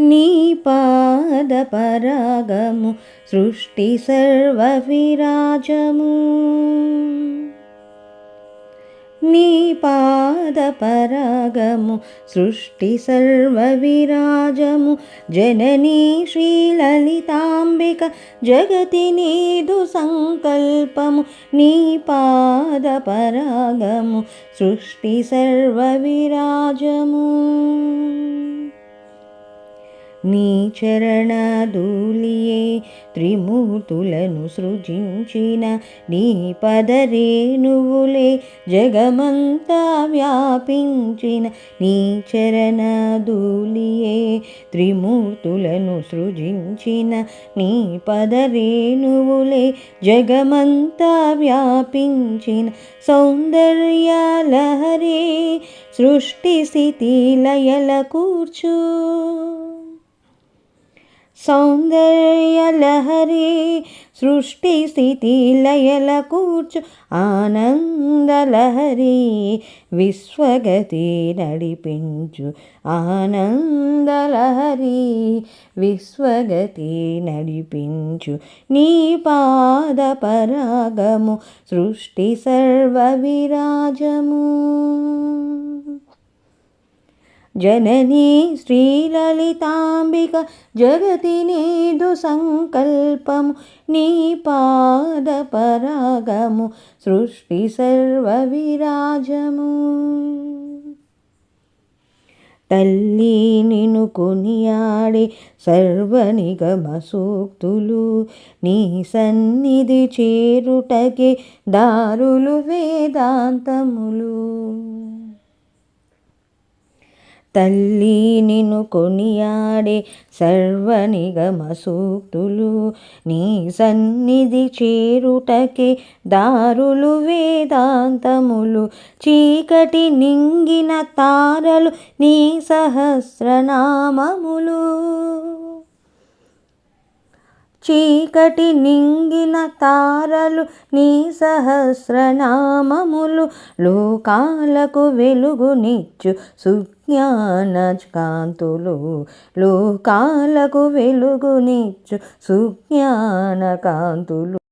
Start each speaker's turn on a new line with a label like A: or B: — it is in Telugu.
A: నీ పాద పరాగము సృష్టి సర్వ విరాజము నీ పాద పరాగము సృష్టి సర్వ విరాజము జననీ శ్రీలలితాంబిక జగతి నీదు సంకల్పము. నీ పాద పరాగము సృష్టి సర్వ విరాజము నీ చరణధూలియే త్రిమూర్తులను సృజించిన నీ పదరే నువ్వులే జగమంతా వ్యాపించిన నీ చరణధూలియే త్రిమూర్తులను సృజించిన నీ పదరేణువులే జగమంతా వ్యాపించిన సౌందర్యాలహరే సృష్టి స్థితి లయల కూర్చు. సౌందర్యలహరి సృష్టి స్థితి లయల కూర్చు ఆనందలహరి విశ్వగతి నడిపించు ఆనందలహరి విశ్వగతి నడిపించు నీ పాద పరాగము సృష్టి సర్వ విరాజము జననీ శ్రీలలితాంబిక జగతి నీదు సంకల్పము నీ పాద పరాగము సృష్టి సర్వ విరాజము తల్లి నిను కొనియాడే సర్వనిగమ సూక్తులు నీ సన్నిధి చేరుటకే దారులు వేదాంతములు. తల్లి నిన్ను కొనియాడే సర్వనిగమ సూక్తులు నీ సన్నిధి చేరుటకే దారులు వేదాంతములు. చీకటి నింగిన తారలు నీ సహస్రనామములు. చీకటి నింగిన తారలు నీ సహస్రనామములు లోకాలకు వెలుగునిచ్చు సుజ్ఞాన కాంతులు. లోకాలకు వెలుగునిచ్చు సుజ్ఞాన కాంతులు.